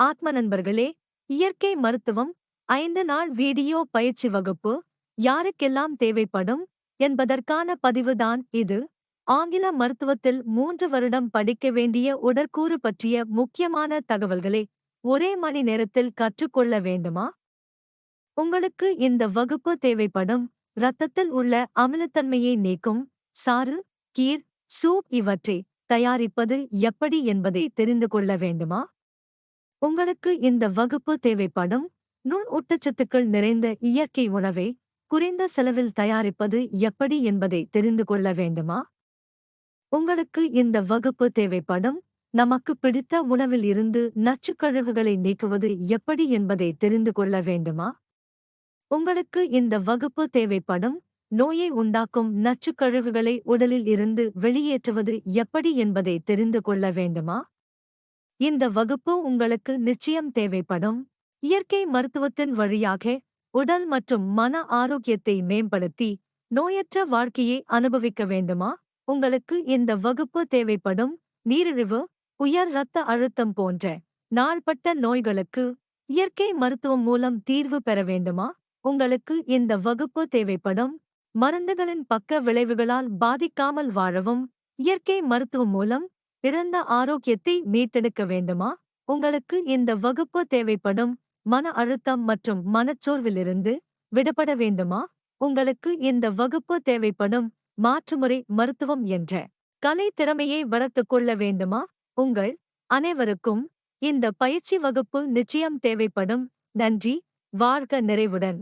ஆத்ம நண்பர்களே இயற்கை மருத்துவம் ஐந்து நாள் வீடியோ பயிற்சி வகுப்பு யாருக்கெல்லாம் தேவைப்படும் என்பதற்கான பதிவுதான் இது. ஆங்கில மருத்துவத்தில் மூன்று வருடம் படிக்க வேண்டிய உடற்கூறு பற்றிய முக்கியமான தகவல்களை ஒரே மணி நேரத்தில் கற்றுக்கொள்ள வேண்டுமா? உங்களுக்கு இந்த வகுப்பு தேவைப்படும். இரத்தத்தில் உள்ள அமிலத்தன்மையை நீக்கும். சாறு கீர் சூப் இவற்றை தயாரிப்பது எப்படி என்பதை தெரிந்து கொள்ள வேண்டுமா? உங்களுக்கு இந்த வகுப்பு தேவைப்படும். நுண் ஊட்டச்சத்துக்கள் நிறைந்த இயற்கை உணவை குறைந்த செலவில் தயாரிப்பது எப்படி என்பதை தெரிந்து கொள்ள வேண்டுமா? உங்களுக்கு இந்த வகுப்பு தேவைப்படும். நமக்கு பிடித்த உணவில் இருந்து நச்சுக்கழிவுகளை நீக்குவது எப்படி என்பதை தெரிந்து கொள்ள வேண்டுமா? உங்களுக்கு இந்த வகுப்பு தேவைப்படும். நோயை உண்டாக்கும் நச்சுக்கழிவுகளை உடலில் இருந்து வெளியேற்றுவது எப்படி என்பதை தெரிந்து கொள்ள வேண்டுமா? இந்த வகுப்பு உங்களுக்கு நிச்சயம் தேவைப்படும். இயற்கை மருத்துவத்தின் வழியாக உடல் மற்றும் மன ஆரோக்கியத்தை மேம்படுத்தி நோயற்ற வாழ்க்கையை அனுபவிக்க வேண்டுமா? உங்களுக்கு இந்த வகுப்பு தேவைப்படும். நீரிழிவு உயர் இரத்த அழுத்தம் போன்ற நாள்பட்ட நோய்களுக்கு இயற்கை மருத்துவம் மூலம் தீர்வு பெற வேண்டுமா? உங்களுக்கு இந்த வகுப்பு தேவைப்படும். மருந்துகளின் பக்க விளைவுகளால் பாதிக்காமல் வாழவும் இயற்கை மருத்துவம் மூலம் இழந்த ஆரோக்கியத்தை மீட்டெடுக்க வேண்டுமா? உங்களுக்கு இந்த வகுப்பு தேவைப்படும் மன அழுத்தம் மற்றும் மனச்சோர்விலிருந்து விடுபட வேண்டுமா? உங்களுக்கு இந்த வகுப்பு தேவைப்படும் மாற்றுமுறை மருத்துவம் என்ற கலை திறமையை வளர்த்து கொள்ள வேண்டுமா? உங்கள் அனைவருக்கும் இந்த பயிற்சி வகுப்பு நிச்சயம் தேவைப்படும். நன்றி. வாழ்க நிறைவுடன்.